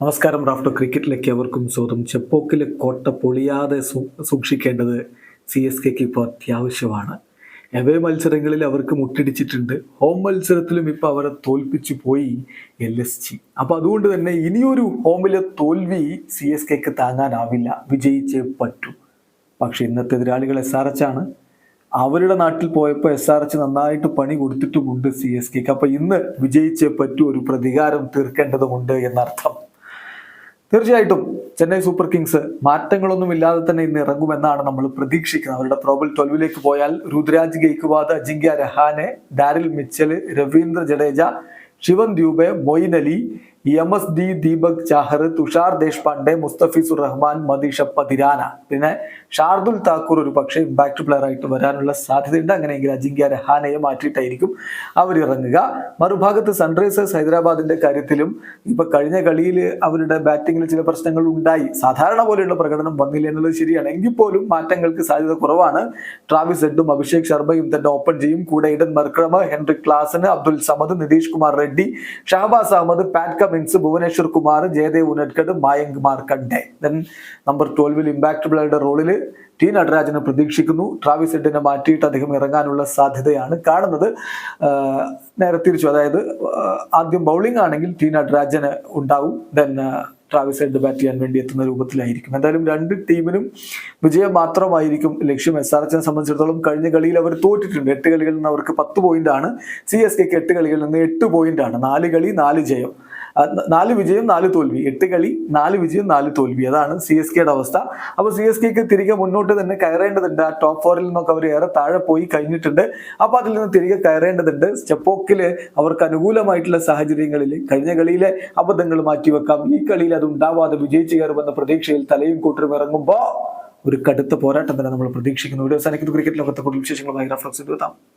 നമസ്കാരം റാഫ്റ്റോ ക്രിക്കറ്റിലേക്ക് അവർക്കും സ്വാഗതം. ചെപ്പോക്കിൽ കോട്ട പൊളിയാതെ സൂക്ഷിക്കേണ്ടത് സി എസ് കെക്ക് ഇപ്പോൾ അത്യാവശ്യമാണ്. എവേ മത്സരങ്ങളിൽ അവർക്ക് മുട്ടിടിച്ചിട്ടുണ്ട്. ഹോം മത്സരത്തിലും ഇപ്പോൾ അവരെ തോൽപ്പിച്ചു പോയി എൽ എസ് ജി. അപ്പോൾ അതുകൊണ്ട് തന്നെ ഇനിയൊരു ഹോമിലെ തോൽവി സി എസ് കെക്ക് താങ്ങാനാവില്ല. വിജയിച്ചേ പറ്റൂ. പക്ഷെ ഇന്നത്തെ എതിരാളികൾ എസ് ആർ എച്ച് ആണ്. അവരുടെ നാട്ടിൽ പോയപ്പോൾ എസ് ആർ എച്ച് നന്നായിട്ട് പണി കൊടുത്തിട്ടുമുണ്ട് സി എസ് കെക്ക്. അപ്പോൾ ഇന്ന് വിജയിച്ചേ പറ്റൂ ഒരു പ്രതികാരം തീർക്കേണ്ടതുമുണ്ട് എന്നർത്ഥം. തീർച്ചയായിട്ടും ചെന്നൈ സൂപ്പർ കിങ്സ് മാറ്റങ്ങളൊന്നും ഇല്ലാതെ തന്നെ ഇന്ന് ഇറങ്ങുമെന്നാണ് നമ്മൾ പ്രതീക്ഷിക്കുന്നത്. അവരുടെ പ്രോബൽ ട്വൽവിലേക്ക് പോയാൽ Ruturaj Gaikwad Ajinkya Rahane Daryl Mitchell Ravindra Jadeja Shivam Dube Moeen Ali M S D Deepak Chahar Tushar Deshpande Mustafizur Rahman Matheesha Pathirana. പിന്നെ ഷാർദുൽ താക്കൂർ ഒരു പക്ഷേ ഇമ്പാക്ട് പ്ലെയർ ആയിട്ട് വരാനുള്ള സാധ്യതയുണ്ട്. അങ്ങനെയെങ്കിൽ അജിങ്ക്യ രഹാനയെ മാറ്റിയിട്ടായിരിക്കും അവർ ഇറങ്ങുക. മറുഭാഗത്ത് സൺറൈസേഴ്സ് ഹൈദരാബാദിന്റെ കാര്യത്തിലും ഇപ്പൊ കഴിഞ്ഞ കളിയിൽ അവരുടെ ബാറ്റിങ്ങിൽ ചില പ്രശ്നങ്ങൾ ഉണ്ടായി. സാധാരണ പോലെയുള്ള പ്രകടനം വന്നില്ല എന്നുള്ളത് ശരിയാണ്. എങ്കിൽ പോലും മാറ്റങ്ങൾക്ക് സാധ്യത കുറവാണ്. ട്രാവിസ് ഹെഡും അഭിഷേക് ശർമ്മയും തന്നെ ഓപ്പൺ ചെയ്യും കൂടെ Aiden Markram Heinrich Klaasen Abdul Samad Nitish Kumar Reddy Shahbaz Ahmed Pat Cummins Bhuvneshwar Kumar Jaydev Unadkat Mayank Markande then number ട്വൽവിൽ impact പ്ലെയറുടെ റോളിൽ ടി നടരാജനെ പ്രതീക്ഷിക്കുന്നു. ട്രാവിസ് ഹെഡിനെ മാറ്റിയിട്ട് അദ്ദേഹം ഇറങ്ങാനുള്ള സാധ്യതയാണ് കാണുന്നത്. നേരെ തിരിച്ചു. അതായത് ആദ്യം ബൗളിംഗ് ആണെങ്കിൽ ടി നടരാജന് ഉണ്ടാവും. ദെൻ ട്രാവിസ് ഹെഡ് ബാറ്റ് ചെയ്യാൻ വേണ്ടി എത്തുന്ന രൂപത്തിലായിരിക്കും. എന്തായാലും രണ്ട് ടീമിനും വിജയം മാത്രമായിരിക്കും ലക്ഷ്യം. എസ് ആർ എച്ചിനെ സംബന്ധിച്ചിടത്തോളം കഴിഞ്ഞ കളിയിൽ അവർ തോറ്റിട്ടുണ്ട്. എട്ട് കളികളിൽ നിന്ന് അവർക്ക് പത്ത് പോയിന്റ് ആണ്. സി എസ് കെക്ക് എട്ട് കളികളിൽ നിന്ന് എട്ട് പോയിന്റ് ആണ്. നാല് കളി നാല് ജയം. നാല് വിജയം നാല് തോൽവി. എട്ട് കളി നാല് വിജയം നാല് തോൽവി. അതാണ് സി എസ് കെയുടെ അവസ്ഥ. അപ്പോൾ സി എസ് കെക്ക് തിരികെ മുന്നോട്ട് തന്നെ കയറേണ്ടതുണ്ട്. ആ ടോപ്പ് ഫോറിൽ നിന്നൊക്കെ അവർ ഏറെ താഴെ പോയി കഴിഞ്ഞിട്ടുണ്ട്. അപ്പോൾ അതിൽ നിന്ന് തിരികെ കയറേണ്ടതുണ്ട്. സ്റ്റെപ്പോക്കിൽ അവർക്ക് അനുകൂലമായിട്ടുള്ള സാഹചര്യങ്ങളിൽ കഴിഞ്ഞ കളിയിലെ അബദ്ധങ്ങൾ മാറ്റിവെക്കാം. ഈ കളിയിൽ അത് ഉണ്ടാവാതെ വിജയിച്ചു കയറുമെന്ന പ്രതീക്ഷയിൽ തലയും കൂട്ടരും ഇറങ്ങുമ്പോൾ ഒരു കടുത്ത പോരാട്ടം തന്നെ നമ്മൾ പ്രതീക്ഷിക്കുന്നു. ഒരു അവസാനിക്കുന്ന. ക്രിക്കറ്റ് ലോകത്തെ കൂടുതൽ വിശേഷങ്ങളുമായി റഫറൻസ് എത്താം